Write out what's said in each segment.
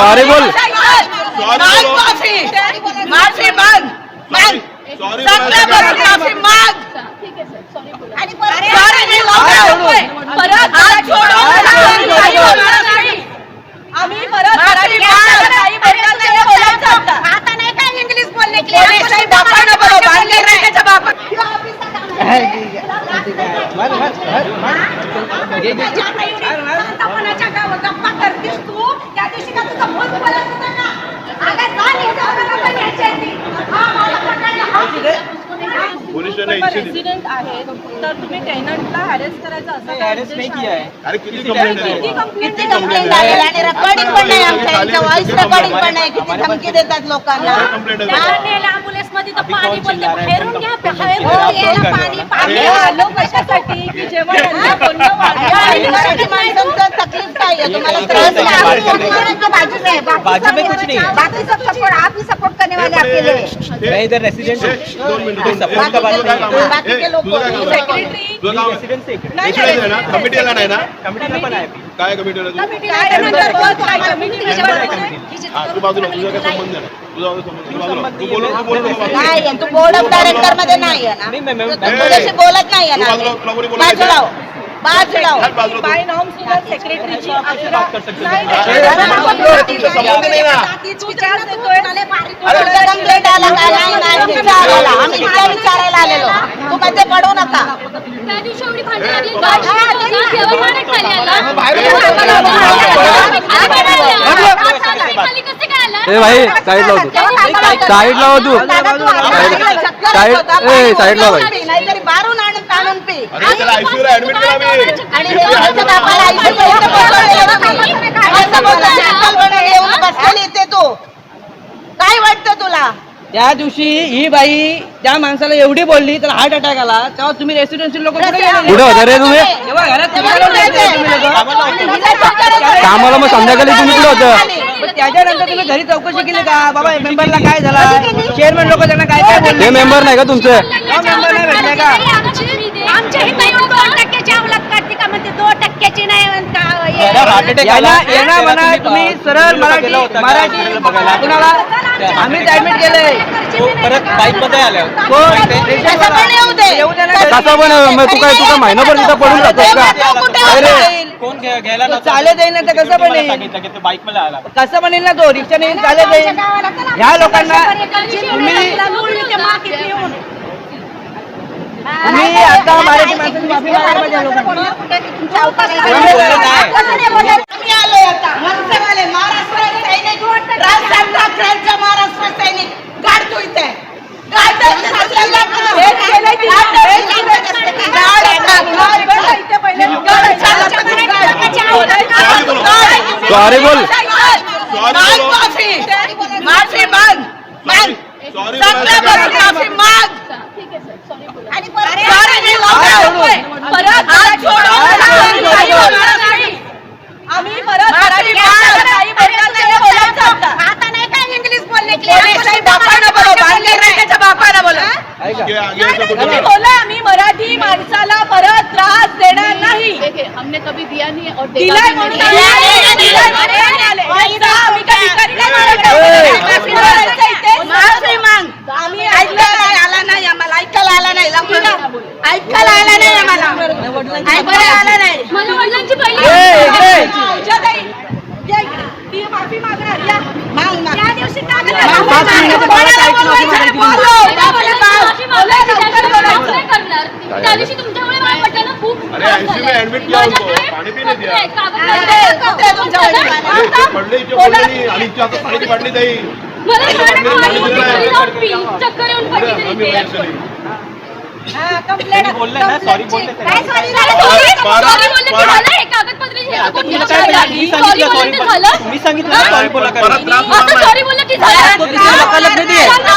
Sorry बोल. माफी माफी माग माग सॉरी माफी माग आणि परत सॉरी नाही लावणार. परत हात जोडून सॉरी बोलणार नाही. आम्ही परत मराठी माग. काही बोलणार नाही हे बोलायचं होतं. आता नाही काय इंग्लिश बोलले पोलिसांनी बापानं बोलव, भांडण नाही त्याच्या बापा- गप्पा करतीस तू त्या दिवशी का तुझा फोन बोलत होता का अगं जा हे जाऊ नका पण याच्या आधी. हा, मला पकडलं. हा. पोलीस स्टेशन पण इच्छित रेसिडेंट आहेत तर तुम्ही टेनंटला हॅरेस करायचं असं काय उद्देश आहे? अरे किती कंप्लेंट किती आहे complaint किती कंप्लेंट आलेल्या आणि रेकॉर्डिंग पण नाही आमच्या यांचं व्हॉइस रेकॉर्डिंग पण नाही. किती धमकी देतात लोकांना? कंप्लेंट आहे तर पाणी बोलते घ्या हो, पाणी पाणी. आलो कशासाठी? की जेव्हा त्यांचं बोलणं वाढलं. आणि मराठी माणसांचं तकलीफ काय आहे तुम्हाला त्रास काय आहे? बाजू में बाकी में कुछ नहीं. बाकी सब सपोर्ट आप ही सपोर्ट करने वाले अकेले हैं। मैं इधर रेसिडेंट मिनिट. काय काम आहे? बाकीचे लोक? सेक्रेटरी ना कमिटीला नाही ना? काय कमिटीला तू? हा तू बाजूला तुझा काय संबंध नाही. तुझा संबंध तू बाजूला. तू बोल तू बोल तू बाजूला. नाही आहे. तू बोर्ड ऑफ डायरेक्टरमध्ये नाही आहे ना तू तुझ्याशी बोलत नाही आहे तू ना बाजूला तुला कोणी बोलायचं? बाजूला हो. हो. बाजूला तू. बाय नॉर्म सुद्धा सेक्रेटरीची कंप्लेंट आला का नाही नाही. विचारायला आम्ही तुला विचारायला आलेलो. तू मध्ये पडू नका. त्या दिवशी एवढी भांडण लागली गाडी ए भाई साईड लाव तू. साईड लाव तू. साईड ए साईड लाव भाई. हे काय वाटतं तुला? त्या दिवशी ही बाई त्या माणसाला एवढी बोलली तर हार्ट अटॅक आला. तेव्हा तुम्ही रेसिडेन्शियल लोक कुठे होता रे तुम्ही? कामाला मग संध्याकाळी तुम्ही कुठे होतं? पण त्याच्यानंतर तुम्ही घरी चौकशी केली का? बाबा मेंबरला काय झाला? चेअरमॅन लोक त्यांना काय काय बोलले? मेंबर नाही का तुमचे? मेंबर नाही भेटले का आमच्या इथे येऊन दोन टक्क्याची अवलाद काढते का म्हणते? दोन टक्क्याची नाही म्हणता हे. यांना यांना म्हणा तुम्ही सरळ मराठी मराठी कुणाला? आम्हीच ऍडमिट केलंय. कसं पण येऊ दे. येऊ द्या ना कसं पण मग तू काय तुझा महिनाभर तिथं पडून जातोस का? तू कुठे अरे होता? चालत येईल ना तर कसं पण येईल. कसं पण येईल ना तो रिक्षाने येईल चालत येईल ह्या लोकांना तुम्ही तुम्ही आता मराठी माणसाची माफी मागायला पाहिजे लोकांना आम्ही आलोय आता मनसेवाले महाराष्ट्र सैनिक राजसाहेब ठाकरेंचा महाराष्ट्र सैनिक गाड बघा इथे. सॉरी बोल माफी माफी माग माग सॉरी माग आणि परत सॉरी नाही लावणार. परत हात जोडून सॉरी बोलणार नाही. आम्ही परत मराठी मराठी माग. काही बोलणार नाही हे बोलायचं होतं आता नाही काय इंग्लिश बोलले पोलिसांनी बापानं बोलव, भांडण नाही त्याच्या बापानं बोलव. ऐका आगे आगे ऐसा कुछ तुम्ही नहीं बोला आम्ही मराठी माणसाला परत त्रास देणार नाही देखिए हमने कभी दिया नहीं है और देगा दिलाय भी म्हणून नहीं दिलाय है. म्हणून दिलाय म्हणून आले. यांचा आम्ही काही भिकारी नाही मारत. माफी मागायचं इथे. माफी माग आम्ही ऐकायला आला नाही आम्हाला ऐकायला आला नाही लवकर ऐकायला आला नाही आम्हाला ऐकायला आला नाही मला वडिलांची ए, पहिली इकडे. पूजाताई, या इकडे. ती माफी मागणार या माग माग त्या दिवशी काय पाच मिनिटाचं मला काय ऐकू नको म्हणायची तुम्ही. मागायची त्याच्यावर माफ नाही करणार. त्या दिवशी तुमच्यामुळे मला खूप पडले इथे पडले नाही आणि इथे आता पाणी पाडली ताई मला एवढं पाणी होती, घरी जाऊन पी. चक्कर येऊन पडली सॉरी बोललं. मी सांगितलं सॉरी बोला. सॉरी की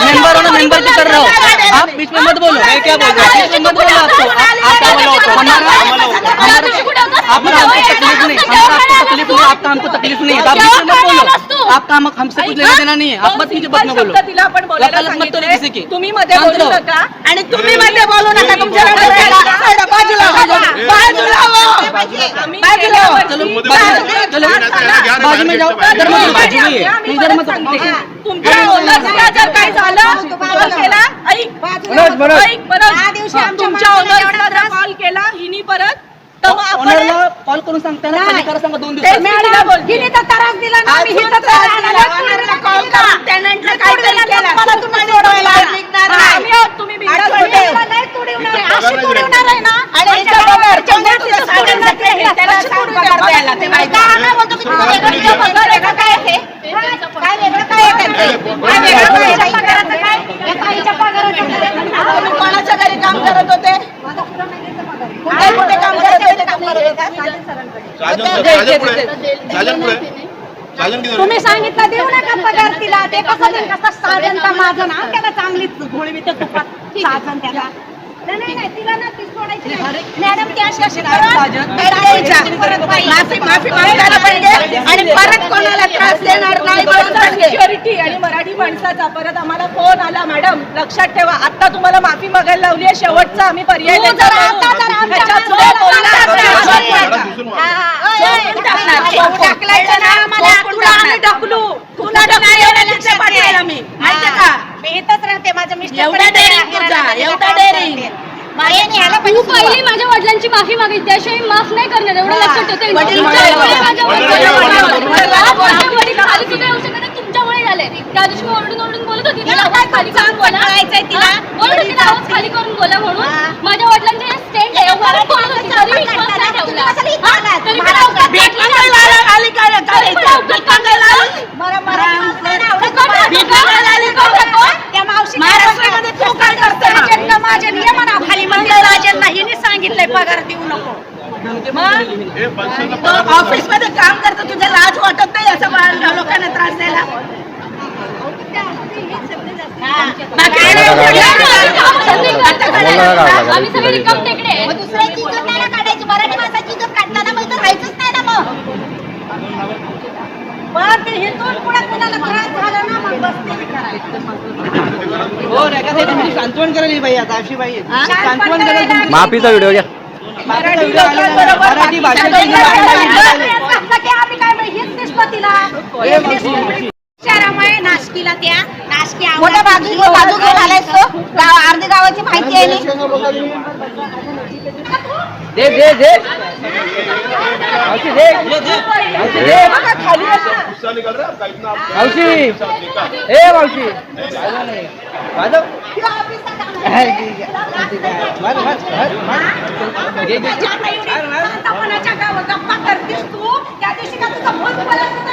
मेंबर मेंबर की तरह रहो. आप बीच में मत बोलो मैं क्या बोल रहा हूँ बीच में मत बोलो आपको. आप क्या बोलो हमारा आपको तकलीफ नहीं. हमको आपको तकलीफ नहीं. आपका हमको तकलीफ नहीं. है आप बीच में मत बोलो आपका हम हमसे कुछ लेना देना नहीं. है आप मत मुझे बात में बोलो तिला पण बोलायला मत करो किसी की. तुम्ही मध्ये बोलू. नका. आणि तुम्ही मध्ये बोलू नका. तुमच्या बाजूला. बाजूला बाजूला. आम्ही बाजूला. चलो बाजू में जाओ इधर मत बाजू में इधर मत. तुमच्या ओनर्सला जर काही झालं केला. ऐक. मनोज, मनोज. मनोज तुमच्या ओनर्सला जर कॉल केला हिनी परत तर मग आपण ओनरला कॉल करून सांगता ना खाली करा सांगा दोन दिवसात मी. हिने तर त्रास दिला ना अजून हिथं त्रास दिला. ओनरला call करा. tenantला काहीतरी केलं. मला तुम्ही सोडवायला निघणार हा, नाही. तुम्ही बिनधास्त बोला. नाही तुडवणार आहे. पगार अशी नाही तुडवणार आहे ना आणि इथं बघा, चंद्र तुझं साडे सात आहे. त्याला सांग पगार द्यायला, ते बाई. का आम्ही बोलतो की पगार वेगळं तुम्ही तुझं. पगार वेगळं काय आहे? काय वेगळं काय आहे त्यांचं? काय वेगळं काय आहे? पगाराचं काय? या ताईच्या पगाराचं काय? तुम्ही कोणाच्या घरी काम करत होते कुठे कुठे काम करत होते काम करत होते साजन साजन पुढे साजन पुढे साजन किती तुम्ही सांगितलं देऊ नका पगार तिला ते कसं देईल कसं साजन का माझं ना त्याला चांगलीच गोळी मी तुपात साजन त्याला. नाही, नाही नाही तिला ना ती सोडायची नाही. मॅडम ती अशी अशी साजन. काय द्यायचा? परत बाई. माफी माफी मागायला पाहिजे. आणि परत कोणाला त्रास देणार नाही. सिक्युरिटी आणि मराठी माणसाचा परत आम्हाला फोन आला मॅडम लक्षात ठेवा आता तुम्हाला माफी मागायला लावली आहे. शेवटचा आम्ही पर्याय. ढकलायचं ना आम्हाला. तुला आम्ही ढकलू तुला ढकलायला लक्ष माहितीये का? मी इथंच राहते. माझं मिस्टर एवढा daring तुझा, एवढा daring. बायाने ह्याला तू पाहिजे पहिली माझ्या वडिलांची माफी मागितली. त्याशिवाय मी माफ नाही करणार. एवढं लक्षात ठेवते वडील तुमच्यामुळे माझ्या वडील वडिलांना- वडील वडील आज माझे वडील खाली सुद्धा येऊ शकत नाही, तुमच्यामुळे झाले. त्या दिवशी मी ओरडून ओरडून बोलत होती. तिला आवाज खाली करून बोला. कळायचंय तिला? हा? बोलत होती आवाज खाली करून बोला म्हणून माझ्या वडिलांचे स्टँड आहे. एवढं बोलत होती. तरी विश्वास नाही ठेवला. हा? तरी तरी भीक मागायला आली का महाराष्ट्रामध्ये तू काय करते? राजन का माझ्या नियमना खाली म्हणलं राजनला हिने सांगितलंय पगार देऊ नको. ऑफिसमध्ये काम करतो तुझ्या लाज वाटत नाही असं लोकांना त्रास द्यायला. दुसऱ्याची काढायची मराठी माणसाची काढताना मग राहायचंच नाही ना मग मग ते हिथून पुढे कुणाला त्रास झाला ना मग बसते करायचं हो रेखा सांत्वन करायला बाई आता अशी बाई आहे. सांत्वन करायला तुमची- माफीचा व्हिडिओ घ्या. मराठी भाषेची नाशकीला त्या नाशकी मोठ्या बाजू बाजू घेऊन आलायस तो गाव अर्धी गावाची माहिती आहे. दे दे दे. मावशी दे. दे, है मावशी ए मावशी वाजव गप्पा करतीस तू? त्या दिवशी का तुझा फोन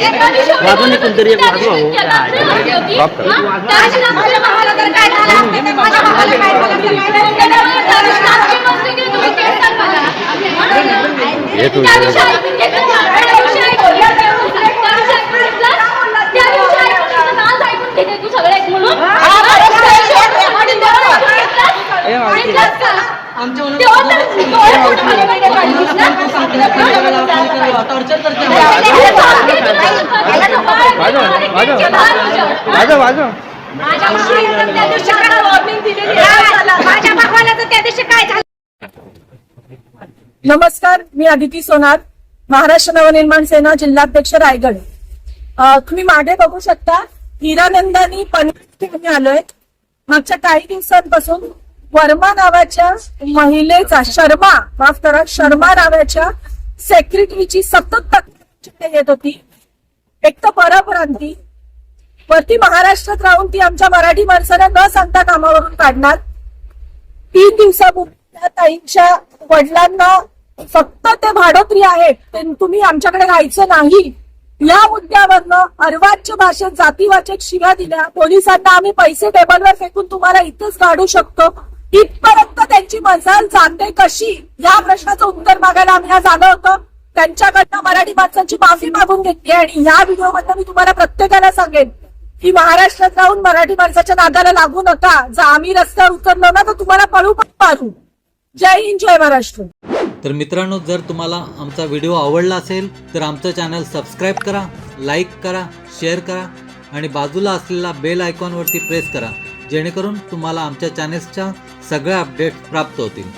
वाजून कोणतरी एक वाजवा, हो. त्या दिवशी केला, होती. बाप कर. हा? त्या दिवशी ना माझ्या भावाला तर काय झालं असतं तर माझ्या भावाला काय झालं असतं काय झालं असतं? त्यामुळे त्या दिवशी नाचकी मस्ती केली, तुम्ही तेच सांग मला. हे तू त्या दिवशी ऐकून घेतलं का? त्या दिवशी ऐकून घेतलं. त्या दिवशी ऐकून घेतलं. त्या दिवशी ऐकून घेतलं. आज ऐकून घेते तू सगळं एक म्हणून त्या दिवशी आणि तेव्हा ऐकून घेतलं. ए मावशी ऐकलंस का? आमच्या उन्हात तेव्हा तर डोळे फुटून आले पाहिजे काढलीस ना? टॉर्चर करते वाजव वाजव. माझ्या भावाला तर त्या दिवशी काय वॉर्निंग दिलेली काय आहे झालं? माझ्या भावाला तर त्या दिवशी काय झालं? नमस्कार मी अदिती सोनार महाराष्ट्र नवनिर्माण सेना जिल्हाध्यक्ष रायगड. अ, तुम्ही मागे बघू शकता हिरानंदानी पनवेल आम्ही आलोय. मागच्या काही दिवसांपासून वर्मा नावाच्या महिलेचा शर्मा माफ करा शर्मा नावाच्या सेक्रेटरीची सतत तक्रार येत होती. एक तर परप्रांती वरती महाराष्ट्रात राहून ती आमच्या मराठी माणसाला न सांगता कामावरून काढणार. तीन दिवसापूर्वी ताईंच्या वडिलांना फक्त ते भाडोत्री आहेत ते तुम्ही आमच्याकडे राहायचं नाही. या मुद्द्यावरनं अर्वाच्य भाषेत जातीवाचक शिव्या दिल्या. पोलिसांना आम्ही पैसे टेबलवर फेकून तुम्हाला इथंच काढू शकतो. इथपर्यंत त्यांची मजाल जाते कशी? या प्रश्नाचं उत्तर मागायला आम्ही आज आलो होतो. त्यांच्याकडनं मराठी माणसांची माफी मागून घेतली आणि या व्हिडिओमधनं मी तुम्हाला प्रत्येकाला सांगेन की महाराष्ट्रात राहून मराठी माणसाच्या नादाला लागू नका. जर आम्ही रस्त्यावर उतरलो ना तर तुम्हाला पळू पाडू जय हिंद जय महाराष्ट्र. तर मित्रांनो जर तुम्हाला आमचा व्हिडिओ आवडला असेल तर आमचं चॅनल सबस्क्राईब करा लाईक करा शेअर करा आणि बाजूला असलेला बेल आयकॉनवरती प्रेस करा जेणेकरून तुम्हाला आमच्या चॅनेल्सच्या सगळ्या अपडेट्स प्राप्त होतील.